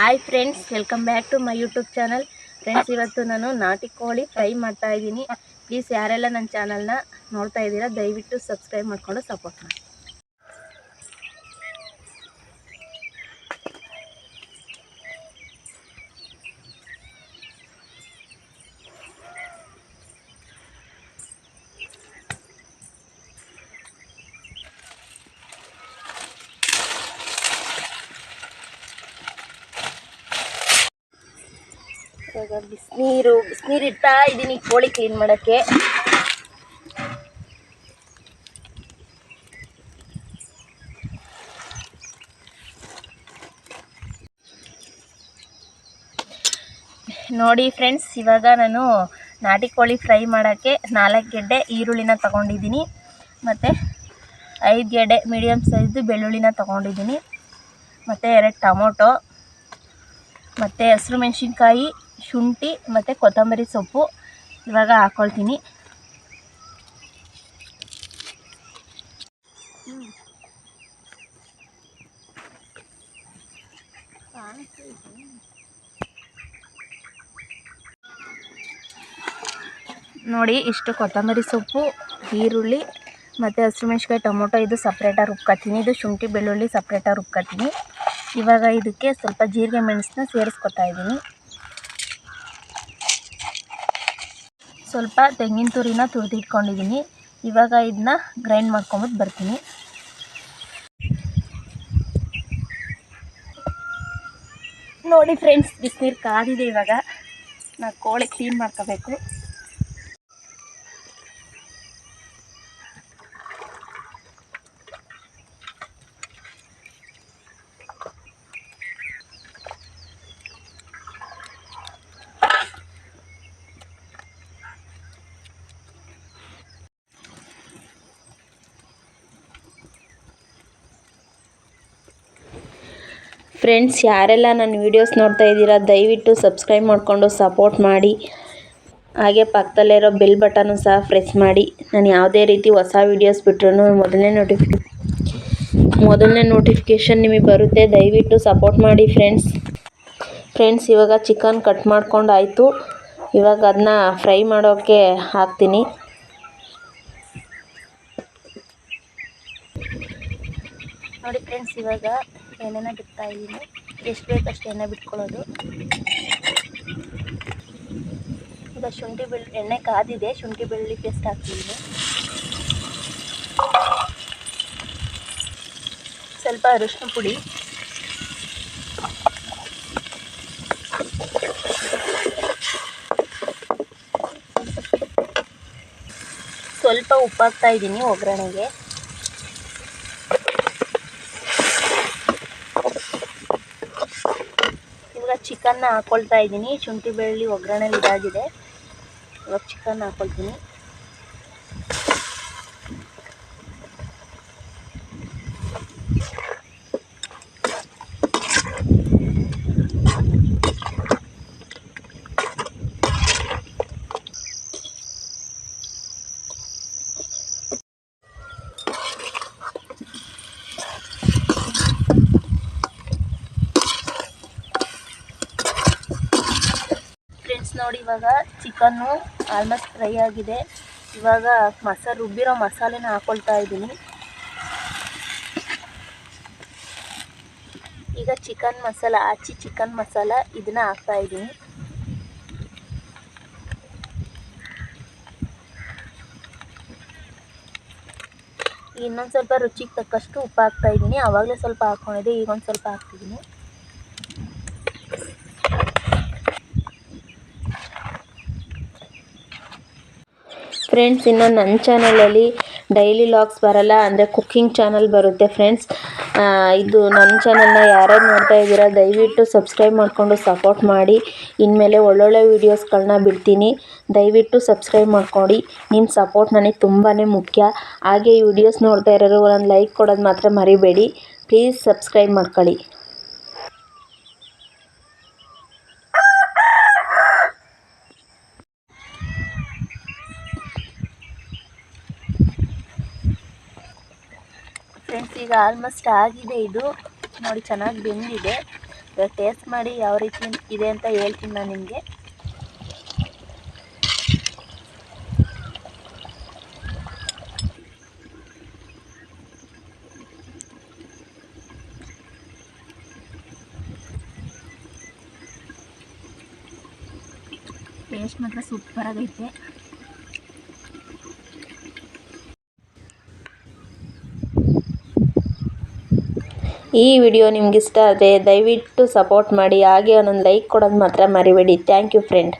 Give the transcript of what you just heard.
Hi friends welcome back to my YouTube channel friends ಇವತ್ತು ನಾನು ನಾಟಿ ಕೋಳಿ ಫ್ರೈ ಮಾಡ್ತಾ ಇದ್ದೀನಿ. ಪ್ಲೀಸ್ ಯಾರೆಲ್ಲ ನನ್ನ ಚಾನಲ್ನ ನೋಡ್ತಾ ಇದ್ದೀರಾ, ದಯವಿಟ್ಟು ಸಬ್ಸ್ಕ್ರೈಬ್ ಮಾಡಿಕೊಂಡು ಸಪೋರ್ಟ್ ಮಾಡಿ. ಇವಾಗ ಬಿಸಿನೀರು ಬಿಸಿನೀರು ಇಡ್ತಾ ಇದ್ದೀನಿ ಕೋಳಿ ಕ್ಲೀನ್ ಮಾಡೋಕ್ಕೆ. ನೋಡಿ ಫ್ರೆಂಡ್ಸ್ ಇವಾಗ ನಾನು ನಾಟಿ ಕೋಳಿ ಫ್ರೈ ಮಾಡೋಕ್ಕೆ ನಾಲ್ಕು ಗೆಡ್ಡೆ ಈರುಳ್ಳಿನ ತಗೊಂಡಿದ್ದೀನಿ. ಮತ್ತು ಐದು ಗೆಡ್ಡೆ ಮೀಡಿಯಮ್ ಸೈಜ್ದು ಬೆಳ್ಳುಳ್ಳಿನ ತಗೊಂಡಿದ್ದೀನಿ. ಮತ್ತು ಎರಡು ಟೊಮೊಟೊ, ಮತ್ತು ಹಸಿರು ಮೆಣಸಿನ್ಕಾಯಿ ಶುಂಠಿ ಮತ್ತು ಕೊತ್ತಂಬರಿ ಸೊಪ್ಪು ಇವಾಗ ಹಾಕ್ಕೊಳ್ತೀನಿ ನೋಡಿ ಇಷ್ಟು ಕೊತ್ತಂಬರಿ ಸೊಪ್ಪು, ಈರುಳ್ಳಿ ಮತ್ತು ಹಸಿರು ಮೆಣಸಿನ್ಕಾಯಿ ಟೊಮೊಟೊ ಇದು ಸಪ್ರೇಟಾಗಿ ರುಬ್ಕೊತೀನಿ ಇದು ಶುಂಠಿ ಬೆಳ್ಳುಳ್ಳಿ ಸಪ್ರೇಟಾಗಿ ರುಬ್ಕೊತೀನಿ ಇವಾಗ ಇದಕ್ಕೆ ಸ್ವಲ್ಪ ಜೀರಿಗೆ ಮೆಣಸನ್ನ ಸೇರಿಸ್ಕೊತಾ ಇದ್ದೀನಿ. ಸ್ವಲ್ಪ ತೆಂಗಿನ ತುರಿನ ತುರಿದಿಟ್ಕೊಂಡಿದ್ದೀನಿ. ಇವಾಗ ಇದನ್ನ ಗ್ರೈಂಡ್ ಮಾಡ್ಕೊಂಬಿಟ್ಟು ಬರ್ತೀನಿ. ನೋಡಿ ಫ್ರೆಂಡ್ಸ್ ಬಿಸಿನೀರು ಕಾದಿದೆ ಇವಾಗ. ನಾ ಕೋಳಿ ಕ್ಲೀನ್ ಮಾಡ್ಕೋಬೇಕು. ಫ್ರೆಂಡ್ಸ್ ಯಾರೆಲ್ಲ ನನ್ನ ವೀಡಿಯೋಸ್ ನೋಡ್ತಾ ಇದ್ದೀರಾ, ದಯವಿಟ್ಟು ಸಬ್ಸ್ಕ್ರೈಬ್ ಮಾಡಿಕೊಂಡು ಸಪೋರ್ಟ್ ಮಾಡಿ. ಹಾಗೆ ಪಕ್ಕದಲ್ಲಿರೋ ಬೆಲ್ ಬಟನ್ನು ಸಹ ಪ್ರೆಸ್ ಮಾಡಿ. ನಾನು ಯಾವುದೇ ರೀತಿ ಹೊಸ ವೀಡಿಯೋಸ್ ಬಿಟ್ರೂ ಮೊದಲನೇ ನೋಟಿಫಿಕೇ ಮೊದಲನೇ ನೋಟಿಫಿಕೇಷನ್ ನಿಮಗೆ ಬರುತ್ತೆ. ದಯವಿಟ್ಟು ಸಪೋರ್ಟ್ ಮಾಡಿ ಫ್ರೆಂಡ್ಸ್ ಫ್ರೆಂಡ್ಸ್ ಇವಾಗ ಚಿಕನ್ ಕಟ್ ಮಾಡ್ಕೊಂಡು ಆಯಿತು ಇವಾಗ ಅದನ್ನ ಫ್ರೈ ಮಾಡೋಕ್ಕೆ ಹಾಕ್ತೀನಿ. ನೋಡಿ ಫ್ರೆಂಡ್ಸ್ ಇವಾಗ ಎಣ್ಣೆನ ಬಿಡ್ತಾ ಇದ್ದೀನಿ. ಎಷ್ಟು ಬೇಕಷ್ಟು ಎಣ್ಣೆ ಬಿಟ್ಕೊಳ್ಳೋದು. ಈಗ ಶುಂಠಿ ಬೆಳ್ ಎಣ್ಣೆ ಕಾದಿದೆ, ಶುಂಠಿ ಬೆಳ್ಳಿ ಪೇಸ್ಟ್ ಹಾಕ್ತೀನಿ. ಸ್ವಲ್ಪ ಅರಿಶಿನ ಪುಡಿ. ಸ್ವಲ್ಪ ಉಪ್ಪಾಗ್ತಾ ಇದ್ದೀನಿ ಒಗ್ಗರಣೆಗೆ ಇವಾಗ ಚಿಕನ್ನ ಹಾಕ್ಕೊಳ್ತಾ ಇದ್ದೀನಿ. ಶುಂಠಿ ಬೆಳ್ಳುಳ್ಳಿ ಒಗ್ಗರಣೆಲಿ ಇದಾಗಿದೆ. ಇವಾಗ ಚಿಕನ್ ಹಾಕ್ಕೊಳ್ತೀನಿ ಫ್ರೆಂಡ್ಸ್ ನೋಡಿ, ಇವಾಗ ಚಿಕನ್ನು ಆಲ್ಮೋಸ್ಟ್ ಫ್ರೈ ಆಗಿದೆ. ಇವಾಗ ಮಸಾಲೆ ರುಬ್ಬಿರೋ ಮಸಾಲೆನ ಹಾಕೊಳ್ತಾ ಇದ್ದೀನಿ. ಈಗ ಚಿಕನ್ ಮಸಾಲ, ಆಚಿ ಚಿಕನ್ ಮಸಾಲ, ಇದನ್ನ ಹಾಕ್ತಾ ಇದ್ದೀನಿ. ಇನ್ನೊಂದು ಸ್ವಲ್ಪ ರುಚಿಗೆ ತಕ್ಕಷ್ಟು ಉಪ್ಪು ಹಾಕ್ತಾ ಇದ್ದೀನಿ. ಆವಾಗಲೇ ಸ್ವಲ್ಪ ಹಾಕ್ಕೊಂಡಿದ್ದೆ ಈಗ ಒಂದು ಸ್ವಲ್ಪ ಹಾಕ್ತಿದ್ದೀನಿ. ಫ್ರೆಂಡ್ಸ್ ಇನ್ನು ನನ್ನ ಚಾನಲಲ್ಲಿ ಡೈಲಿ ಲಾಗ್ಸ್ ಬರಲ್ಲ, ಅಂದರೆ ಕುಕ್ಕಿಂಗ್ ಚಾನಲ್ ಬರುತ್ತೆ ಫ್ರೆಂಡ್ಸ್ ಇದು ನನ್ನ ಚಾನಲ್ನ ಯಾರ್ಯಾರು ನೋಡ್ತಾ ಇದ್ದೀರಾ, ದಯವಿಟ್ಟು ಸಬ್ಸ್ಕ್ರೈಬ್ ಮಾಡಿಕೊಂಡು ಸಪೋರ್ಟ್ ಮಾಡಿ. ಇನ್ಮೇಲೆ ಒಳ್ಳೊಳ್ಳೆ ವೀಡಿಯೋಸ್ಗಳನ್ನ ಬಿಡ್ತೀನಿ. ದಯವಿಟ್ಟು ಸಬ್ಸ್ಕ್ರೈಬ್ ಮಾಡ್ಕೊಡಿ. ನಿಮ್ಮ ಸಪೋರ್ಟ್ ನನಗೆ ತುಂಬಾ ಮುಖ್ಯ. ಹಾಗೆ ಈ ವಿಡಿಯೋಸ್ ನೋಡ್ತಾ ಇರೋರು ಒಂದು ಲೈಕ್ ಕೊಡೋದು ಮಾತ್ರ ಮರಿಬೇಡಿ. ಪ್ಲೀಸ್ ಸಬ್ಸ್ಕ್ರೈಬ್ ಮಾಡ್ಕೊಳ್ಳಿ. ಫ್ರೆಂಡ್ಸ್ ಈಗ ಆಲ್ಮೋಸ್ಟ್ ಆಗಿದೆ ಇದು. ನೋಡಿ, ಚೆನ್ನಾಗಿ ಬೆಂದಿದೆ. ಇವಾಗ ಟೇಸ್ಟ್ ಮಾಡಿ ಯಾವ ರೀತಿ ಇದೆ ಅಂತ ಹೇಳ್ತೀನಿ ನಾನು ನಿಮಗೆ. ಟೇಸ್ಟ್ ಮಾತ್ರ ಸೂಪರ್ ಈ ವಿಡಿಯೋ ನಿಮ್ಗೆ ಇಷ್ಟ ಆದರೆ ದಯವಿಟ್ಟು ಸಪೋರ್ಟ್ ಮಾಡಿ, ಹಾಗೆ ಒಂದೊಂದು ಲೈಕ್ ಕೊಡೋದು ಮಾತ್ರ ಮರಿಬೇಡಿ. Thank you friend